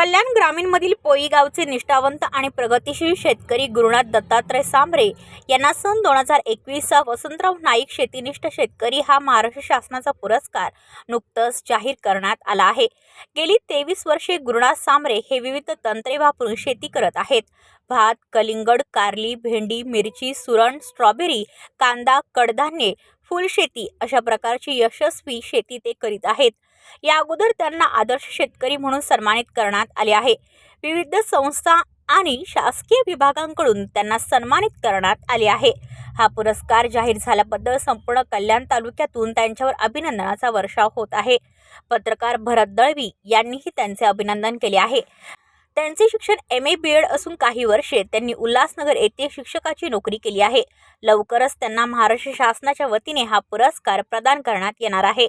कल्याण ग्रामीणमधील पोई गावचे निष्ठावंत आणि प्रगतिशील शेतकरी गुरुनाथ दत्तात्रय सांबरे यांना सन दोन हजार एकवीसचा वसंतराव नाईक शेतीनिष्ठ शेतकरी हा महाराष्ट्र शासनाचा पुरस्कार नुकतंच जाहीर करण्यात आला आहे. गेली तेवीस वर्षे गुरुनाथ सांबरे हे विविध तंत्रे वापरून शेती करत आहेत. भात कलिंगड कारली भेंडी मिरची सुरण स्ट्रॉबेरी कांदा कडधान्ये फुलशेती अशा प्रकारची यशस्वी शेती ते करीत आहेत. या अगोदर त्यांना आदर्श शेतकरी म्हणून सन्मानित करण्यात आले आहे. विविध संस्था आणि शासकीय विभागांकडून त्यांना सन्मानित करण्यात आले आहे. हा पुरस्कार जाहीर झाल्याबद्दल संपूर्ण कल्याण तालुक्यातून त्यांच्यावर अभिनंदनाचा वर्षाव होत आहे. पत्रकार भरत दळवी यांनीही त्यांचे अभिनंदन केले आहे. त्यांचे शिक्षण एम ए बी एड असून काही वर्षे त्यांनी उल्हासनगर येथे शिक्षकाची नोकरी केली आहे. लवकरच त्यांना महाराष्ट्र शासनाच्या वतीने हा पुरस्कार प्रदान करण्यात येणार आहे.